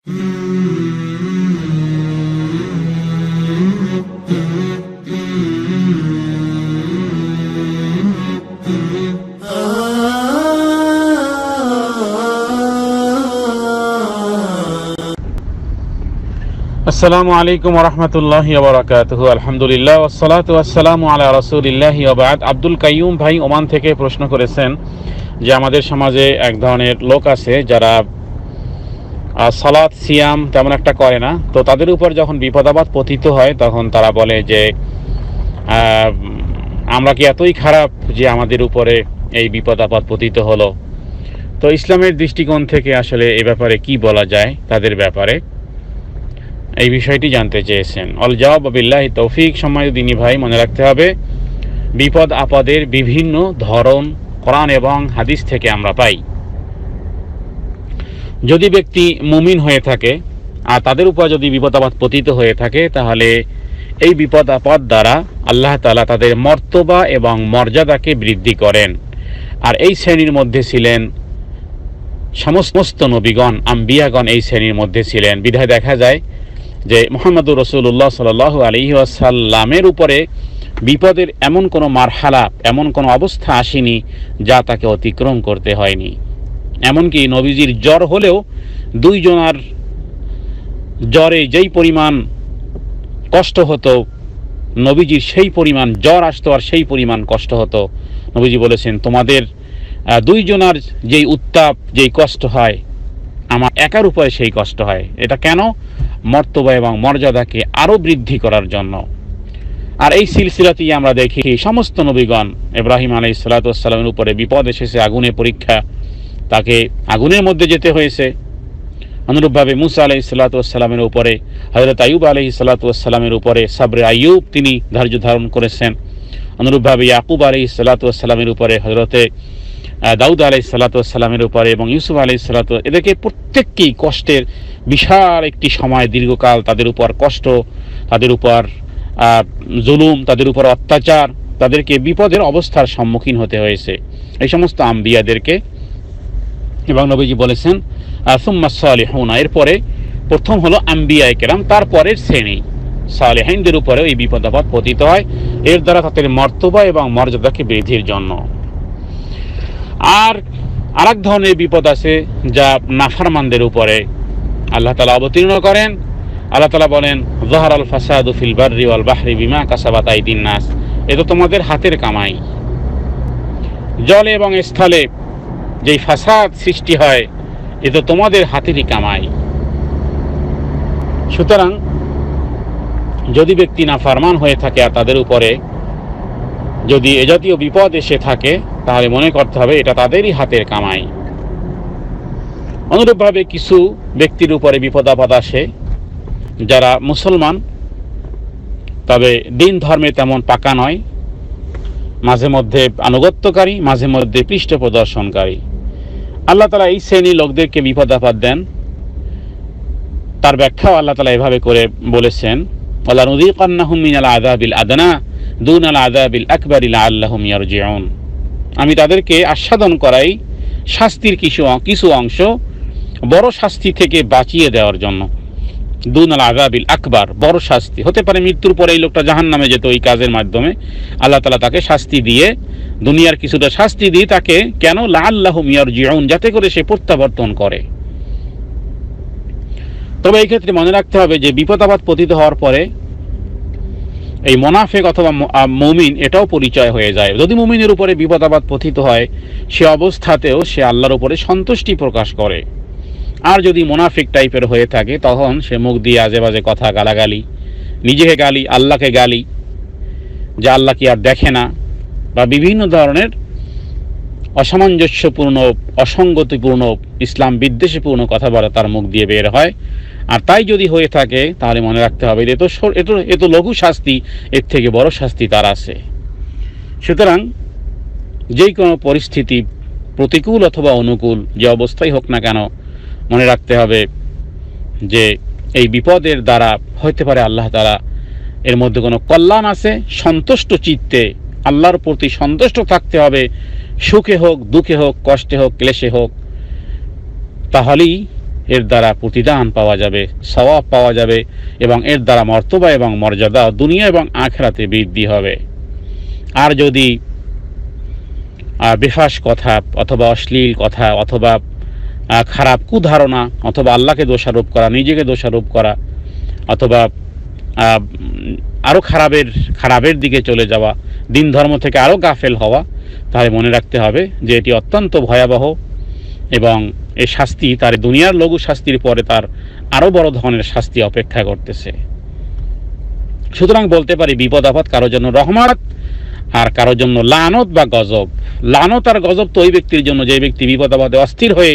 আসসালামু আলাইকুম রহমতুল্লাহ বরাকাতুহু। আলহামদুলিল্লাহ ওসলাত আসসালামু আলা রসুলিল্লাহ আবাদ আব্দুল কাইয়ুম ভাই ওমান থেকে প্রশ্ন করেছেন যে, আমাদের সমাজে এক ধরনের লোক আছে যারা আহ, সালাত সিয়াম তেমন একটা করে না। তো তাদের উপর যখন বিপদাবাদ পতিত হয় তখন তারা বলে যে আমরা কি এতই খারাপ যে আমাদের উপরে এই বিপদাবাদ পতিত হলো? তো ইসলামের দৃষ্টিকোণ থেকে আসলে এ ব্যাপারে কি বলা যায় তাদের ব্যাপারে এই বিষয়টি জানতে চেয়েছেন। অল বিল্লাহ তৌফিক সময় দিনী ভাই মনে রাখতে হবে বিপদ আপদের বিভিন্ন ধরন কোরআন এবং হাদিস থেকে আমরা পাই। যদি ব্যক্তি মুমিন হয়ে থাকে, আর তাদের উপর যদি বিপদ আপদ পতিত হয়ে থাকে, তাহলে এই বিপদ আপদ দ্বারা আল্লাহ তালা তাদের মর্তবা এবং মর্যাদাকে বৃদ্ধি করেন। আর এই শ্রেণির মধ্যে ছিলেন সমস্ত নবীগণ, আম্বিয়াগণ এই শ্রেণির মধ্যে ছিলেন। বিধায় দেখা যায় যে মোহাম্মদুর রসুল্লাহ সাল আলী আসাল্লামের উপরে বিপদের এমন কোনো মারহালা এমন কোনো অবস্থা আসেনি যা তাকে অতিক্রম করতে হয়নি। এমনকি নবীজির জ্বর হলেও দুইজনার জ্বরে যেই পরিমাণ কষ্ট হতো, নবীজির সেই পরিমাণ জ্বর আসতো আর সেই পরিমাণ কষ্ট হতো। নবীজি বলেছেন, তোমাদের দুইজনার যেই উত্তাপ, যেই কষ্ট হয়, আমার একার উপরে সেই কষ্ট হয়। এটা কেন? মর্তবা এবং মর্যাদাকে আরও বৃদ্ধি করার জন্য। আর এই সিলসিলাতেই আমরা দেখি, সমস্ত নবীগণ ইব্রাহিম আলাই সালাতামের উপরে বিপদ এসেছে, আগুনে পরীক্ষা তাকে আগুনের মধ্যে যেতে হয়েছে। অনুরূপভাবে মুসা আলাই সাল্লাতামের উপরে হজরত আইব আলহি সাল্লাতামের উপরে সাবরে আইয়ুব তিনি ধৈর্য ধারণ করেছেন। অনুরূপভাবে ইয়াকুব আলহি সাল্লাতামের উপরে হজরতে দাউদ আলাই সাল্লাতামের উপরে এবং ইউসুফ আলাই সাল্লাত এদেরকে প্রত্যেককেই কষ্টের বিশাল একটি সময় দীর্ঘকাল তাদের উপর কষ্ট, তাদের উপর জুলুম, তাদের উপর অত্যাচার, তাদেরকে বিপদের অবস্থার সম্মুখীন হতে হয়েছে। এই সমস্ত আম্বিয়াদেরকে এবং নবীজি বলেছেন সুম্মা সালেহুনা। এরপরে প্রথম হলো আম্বিয়ায় কেরাম, তারপরের শ্রেণি। সালেহাইনদের উপরেও এই বিপদ আপদ পতিত হয়। এর দ্বারা তাদের মর্তবা এবং মর্যাদাকে বৃদ্ধির জন্য। আর আরেক ধরনের বিপদ আছে যা নাফারমানদের উপরে। আল্লাহ তালা অবতীর্ণ করেন। আল্লাহ তালা বলেন জহার আল ফাসাদ ফিল বার্রি ওয়াল বাহরি বিমা কাসাবাত আইদিন নাস। এ তো তোমাদের হাতের কামাই। জলে এবং স্থলে যেই ফাসাদ সৃষ্টি হয়, এ তো তোমাদের হাতেরই কামাই। সুতরাং, যদি ব্যক্তি না ফারমান হয়ে থাকে আর তাদের উপরে, যদি এ জাতীয় বিপদ এসে থাকে, তাহলে মনে করতে হবে এটা তাদেরই হাতের কামাই। অনুরূপভাবে কিছু ব্যক্তির উপরে বিপদ আপদ আসে, যারা মুসলমান, তবে দিন ধর্মে তেমন পাকা নয়। মাঝে মধ্যে আনুগত্যকারী, মাঝে মধ্যে পৃষ্ঠ প্রদর্শনকারী। আল্লাহ তালা এই শ্রেণি লোকদেরকে বিপদ আপদ দেন। তার ব্যাখ্যাও আল্লাহ তালা এভাবে করে বলেছেন আল্লাহ নদী কান্নাহুম মিনাল আদাবিল আদনা দুন আল আদাবিল আকবরিল আল্লাহম ইয়ারজিউন। আমি তাদেরকে আস্বাদন করাই শাস্তির কিছু কিছু অংশ বড় শাস্তি থেকে বাঁচিয়ে দেওয়ার জন্য। দুন আল আজাবিল আকবার, বড় শাস্তি। হতে পারে মৃত্যুর পরে এই লোকটা জাহান নামে যেত ওই কাজের মাধ্যমে। আল্লাহ তালা তাকে শাস্তি দিয়ে, দুনিয়ার কিছুটা শাস্তি দিয়ে তাকে কেন লা আল্লাহ মিয়ার জিউন যাতে করে সে প্রত্যাবর্তন করে। তবে এই ক্ষেত্রে মনে রাখতে হবে যে বিপদাবাদ পতিত হওয়ার পরে এই মোনাফেক অথবা মুমিন এটাও পরিচয় হয়ে যায়। যদি মুমিনের উপরে বিপদাবাদ পতিত হয়, সে অবস্থাতেও সে আল্লাহর উপরে সন্তুষ্টি প্রকাশ করে। আর যদি মোনাফিক টাইপের হয়ে থাকে, তখন সে মুখ দিয়ে আজে বাজে কথা গালাগালি, নিজেকে গালি, আল্লাহকে গালি, যে আল্লাহ কি আর দেখে না, বা বিভিন্ন ধরনের অসামঞ্জস্যপূর্ণ, অসঙ্গতিপূর্ণ, ইসলাম বিদ্বেষপূর্ণ কথাবার্তা তার মুখ দিয়ে বের হয়। আর তাই যদি হয়ে থাকে, তাহলে মনে রাখতে হবে যে এ তো এ তো লঘু শাস্তি, এর থেকে বড় শাস্তি তার আছে। সুতরাং যেই কোনো পরিস্থিতি প্রতিকূল অথবা অনুকূল, যে অবস্থাই হোক না কেন মনে রাখতে হবে যে এই বিপদের দ্বারা হইতে পারে আল্লাহ তারা এর মধ্যে কোনো কল্যাণ আছে, সন্তুষ্ট চিত্তে আল্লাহর প্রতি সন্তুষ্ট থাকতে হবে। সুখে হোক, দুঃখে হোক, কষ্টে হোক, ক্লেশে হোক, তাহলেই এর দ্বারা প্রতিদান পাওয়া যাবে, সওয়াব পাওয়া যাবে এবং এর দ্বারা মর্তবা এবং মর্যাদা দুনিয়া এবং আখরাতে বৃদ্ধি হবে। আর যদি বেফাস কথা অথবা অশ্লীল কথা অথবা খারাপ কুধারণা অথবা আল্লাহকে দোষারোপ করা, নিজেকে দোষারোপ করা, অথবা আরও খারাপের খারাপের দিকে চলে যাওয়া, দিন ধর্ম থেকে আরও গাফেল হওয়া, তাহলে মনে রাখতে হবে যে এটি অত্যন্ত ভয়াবহ এবং এ শাস্তি তার দুনিয়ার লঘু শাস্তির পরে তার আরও বড় ধরনের শাস্তি অপেক্ষা করতেছে। সুতরাং বলতে পারি, বিপদ আপদ কারোর জন্য রহমত আর কারোর জন্য লানত বা গজব। লানত আর গজব তো ওই ব্যক্তির জন্য, যে ব্যক্তি বিপদ আপদে অস্থির হয়ে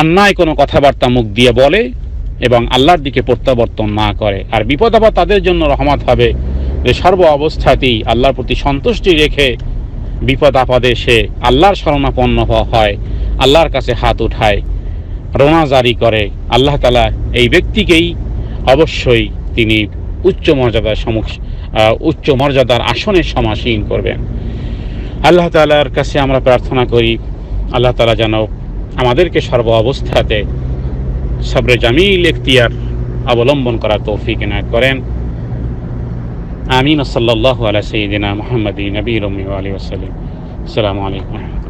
অন্যায় কোনো কথাবার্তা মুখ দিয়ে বলে এবং আল্লাহর দিকে প্রত্যাবর্তন না করে। আর বিপদ আপদ তাদের জন্য রহমত হবে যে সর্ব অবস্থাতেই আল্লাহর প্রতি সন্তুষ্টি রেখে বিপদ আপদে সে আল্লাহর শরণাপন্ন হয়, আল্লাহর কাছে হাত উঠায়, রোনা জারি করে। আল্লাহ তালা এই ব্যক্তিকেই অবশ্যই তিনি উচ্চ মর্যাদার সমুখ উচ্চ মর্যাদার আসনে সমাসীন করবেন। আল্লাহ তালার কাছে আমরা প্রার্থনা করি, আল্লাহ তালা যেন আমাদেরকে সর্ব অবস্থাতে সবরে জামিল এখতিয়ার অবলম্বন করার তৌফিক এনায়ত করেন। আমিন। সাল্লাহ আলা সঈদিনা মোহাম্মদ, নবী রমি আলী ওসালিম আলাইকুম